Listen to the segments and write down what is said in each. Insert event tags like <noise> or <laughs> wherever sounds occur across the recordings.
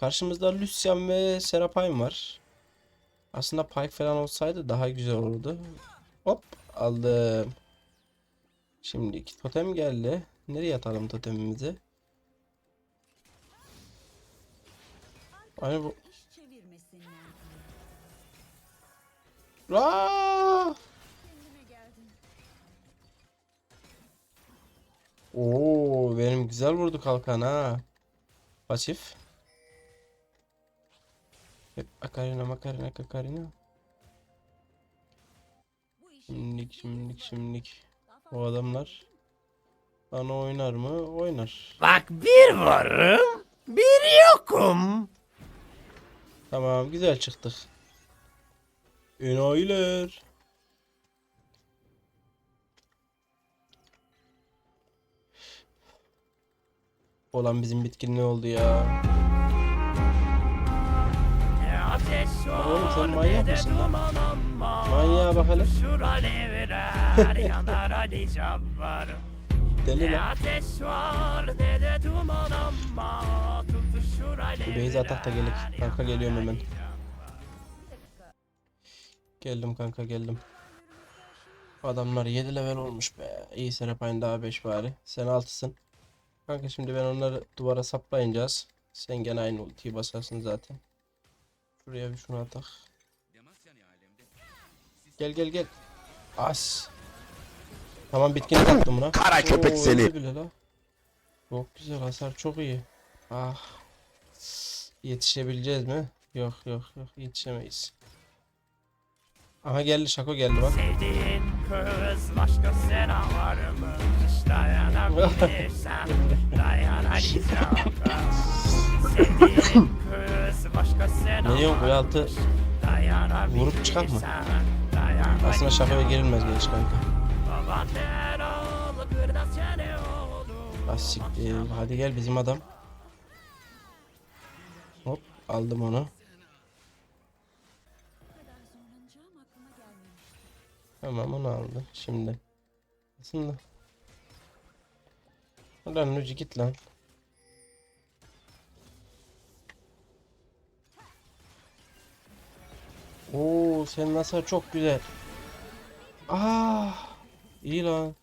Karşımızda Lucian ve Serapine var. Aslında Pyke falan olsaydı daha güzel olurdu. Hop aldım. Şimdi totem geldi. Nereye atalım totemimizi? Aynı bu. Aa! Oo, benim güzel vurdu kalkan ha. Pasif. Akarina makarina kakarina. Şimdilik şimdilik şimdilik. O adamlar bana oynar mı? Oynar. Bak bir varım, bir yokum. Tamam güzel çıktık. Enayiler. Olan bizim bitkin ne oldu ya? Ateş Oğlum sen manyak mısın lan? Manyağa bak hele. <laughs> Deli lan. Bu. Beyza atak da gelir. Kanka geliyorum hemen. Geldim kanka geldim. Adamlar 7 level olmuş be. İyi Serapine daha 5 bari. Sen 6'sın. Kanka şimdi ben onları duvara saplayacağız. Sen gene aynı ultiyi basarsın zaten. Şuraya bir şunu atak. Gel gel gel. As. Tamam bitkini taktım buna. Kara köpek Oo, seni. öldü bile la. Çok güzel hasar çok iyi. Ah. Yetişebileceğiz mi? Yok yok yok yetişemeyiz. Aha geldi Şako geldi bak. Sevdiğin kız başkasına varmış Dayanabilirsen dayan Ali Cabbar Sevdiğin Ne diyorsun bu altı vurup çıkartma. dayan Aslında Şako'ya girilmez geç kanka. Ah siktir. Hadi gel bizim adam. Hop aldım onu. Tamam onu aldı. Şimdi. Aslında. Lan Luigi git lan. Oo sen nasıl çok güzel. Ah iyi lan.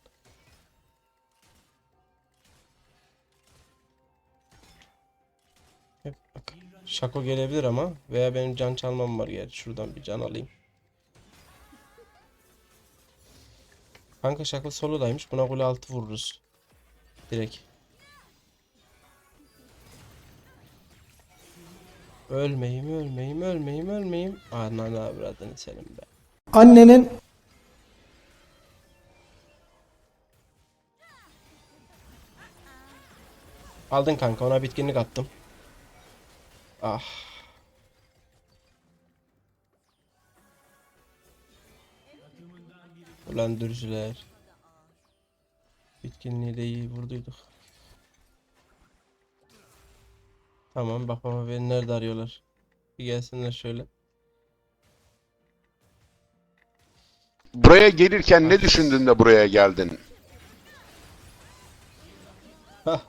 Şako gelebilir ama veya benim can çalmam var gerçi şuradan bir can alayım. Kanka şakıl soludaymış. Buna kule altı vururuz. Direkt. Ölmeyeyim, ölmeyeyim, ölmeyeyim, ölmeyeyim. Ananı avradını senin be. annenin Aldın kanka ona bitkinlik attım. Ah. Ulan dürüzüler. Bitkinliği de iyi vurduyduk. Tamam bak baba beni nerede arıyorlar. Bir gelsinler şöyle. Buraya gelirken ne düşündün de buraya geldin? <laughs>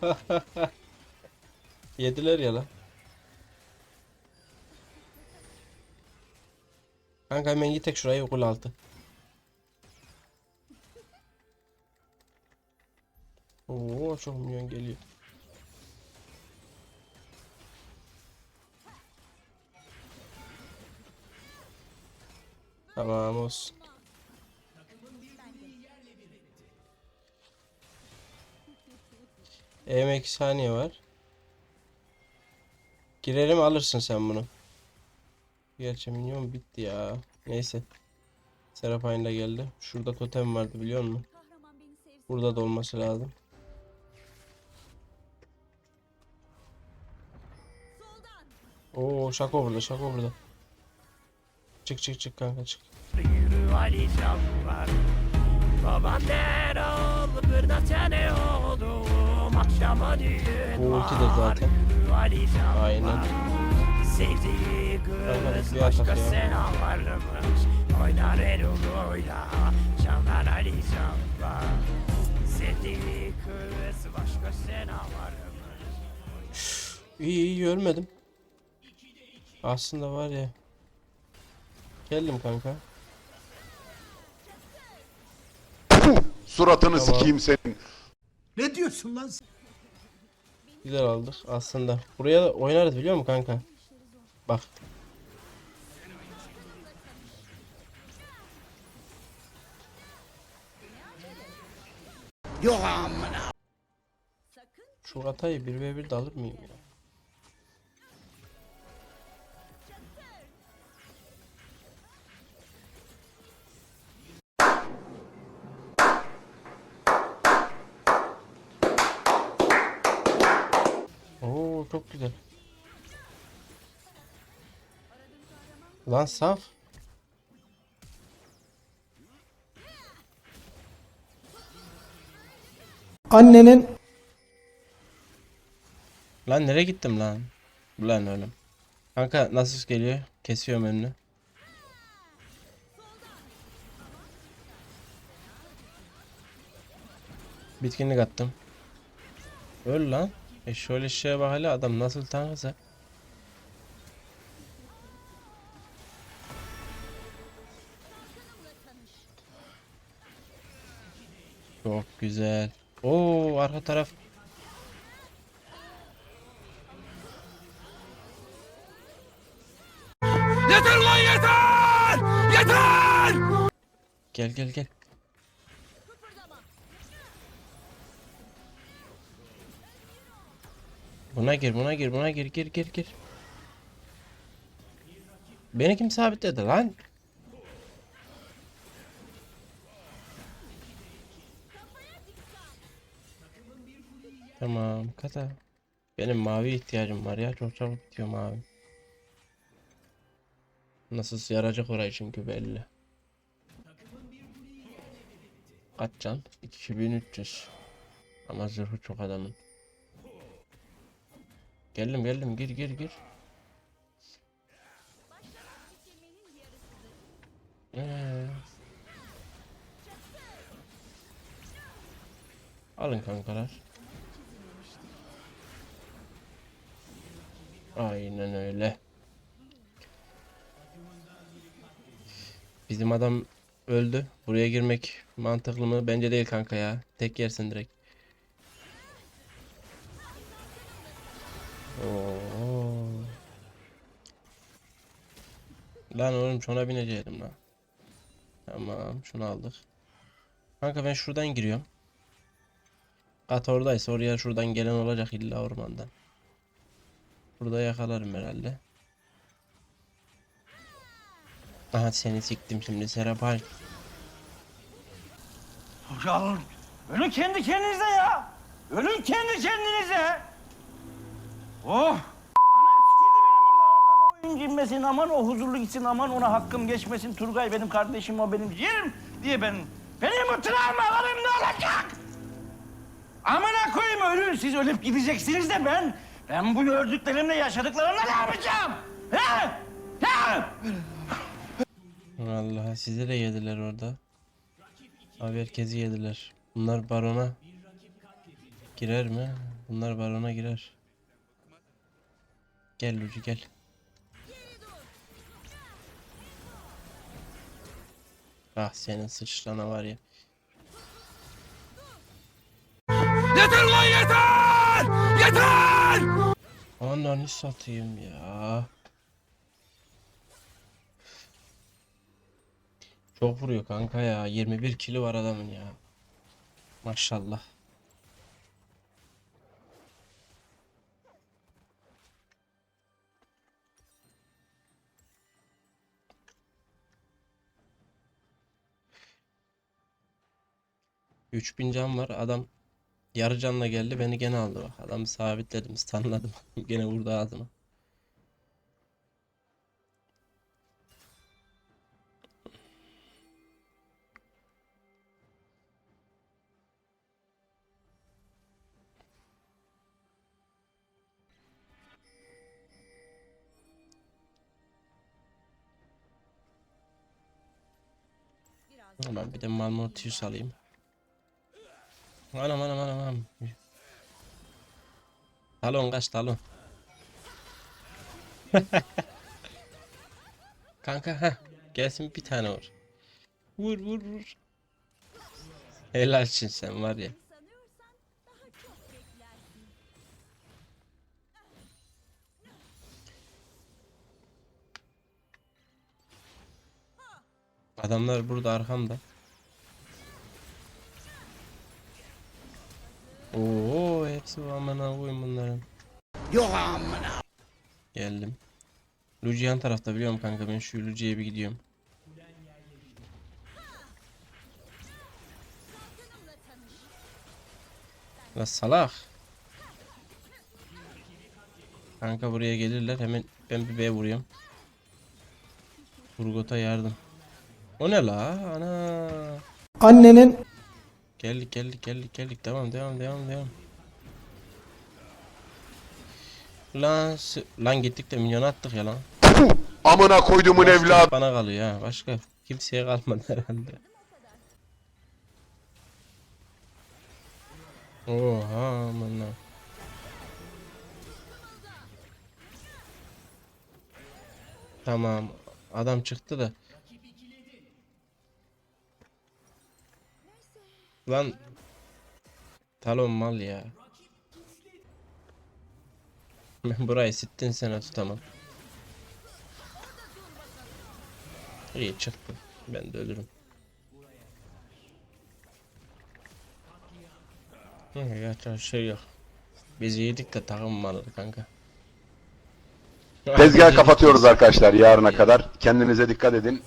Yediler ya lan. Kanka hemen git tek şuraya okul altı. Oo çok milyon geliyor. Tamam olsun. 2 saniye var. Girelim alırsın sen bunu. Gerçi minyon bitti ya. Neyse. Serapine de geldi. Şurada totem vardı biliyor musun? Burada da olması lazım. Oo şako burada şako burada. Çık çık çık kanka çık. Yürü Ali Baban der Akşama düğün var de zaten. Yürü Ali Cabbar Aynen. Sevdiği kız Canlar Ali Sevdiği kız İyi iyi ölmedim. Aslında var ya. Geldim kanka. Puh, suratını Tamam. sikeyim senin. Ne diyorsun lan sen? Güzel aldık aslında. Buraya da oynarız biliyor musun kanka? Bak. Yok amına. Şu Atay'ı 1v1 de alır mıyım ya? Çok güzel. Lan saf. Annenin Lan nereye gittim lan? Lan oğlum. Kanka nasıl geliyor? Kesiyorum önünü. Bitkinlik attım. Öl lan. E şöyle şeye bak hele adam nasıl tanrısa. Çok güzel. Oo arka taraf Yeter lan yeter! Yeter! Gel gel gel. Buna gir, buna gir, buna gir, gir, gir, gir. Beni kim sabitledi lan? Tamam, kata. Benim mavi ihtiyacım var ya, çok çabuk bitiyor mavi. Nasıl yarayacak orayı çünkü belli. Kaç can? 2300. Ama zırhı çok adamın. Geldim geldim gir gir gir. Ee. Alın kankalar. Aynen öyle. Bizim adam öldü. Buraya girmek mantıklı mı? Bence değil kanka ya. Tek yersin direkt. Lan oğlum şuna binecektim lan. Tamam şunu aldık. Kanka ben şuradan giriyorum. At oradaysa oraya şuradan gelen olacak illa ormandan. Burada yakalarım herhalde. Aha seni siktim şimdi Serapay. Ya ölün kendi kendinize ya. Ölün kendi kendinize. Oh. Anam sikildi benim burada. Aman o oyun inmesin, aman o huzurlu gitsin, aman ona hakkım geçmesin. Turgay benim kardeşim, o benim yerim diye ben... Benim bu travmalarım ne olacak? Amına koyayım ölün siz ölüp gideceksiniz de ben... Ben bu gördüklerimle yaşadıklarımla ne yapacağım? He? He? Vallahi sizi de yediler orada. Abi herkesi yediler. Bunlar barona girer mi? Bunlar barona girer. Gel Lucu gel. Ah senin sıçrana var ya. Yeter lan yeter! Yeter! Ananı satayım ya. Çok vuruyor kanka ya. 21 kilo var adamın ya. Maşallah. Üç bin can var. Adam yarı canla geldi. Beni gene aldı bak. Adamı sabitledim. Stunladım. <laughs> Gene vurdu ağzıma. Ben bir de Malmortius alayım. Anam anam anam anam. Talon kaç talon. <laughs> Kanka ha gelsin bir tane vur. Vur vur vur. Helalsin sen var ya. Adamlar burada arkamda. Oo hepsi bu amına koyayım bunların. Yok amına. Geldim. Luci yan tarafta biliyorum kanka ben şu Luci'ye bir gidiyorum. La salak. Kanka buraya gelirler hemen ben bir B vuruyorum. Urgot'a yardım. O ne la? Ana. Annenin Geldik geldik geldik geldik. Devam devam devam devam. Lan lan gittik de milyon attık ya lan. <coughs> Amına koyduğumun Başka evladı. Bana kalıyor ha. Başka kimseye kalmadı herhalde. Oha aman ha. Tamam. Adam çıktı da. Lan Talon mal ya. Ben burayı sittin sene tutamam. İyi çıktı. Ben de ölürüm. Yapacak şey yok. Biz yedik de takım malı kanka. Tezgah kapatıyoruz arkadaşlar yarına kadar. Kendinize dikkat edin.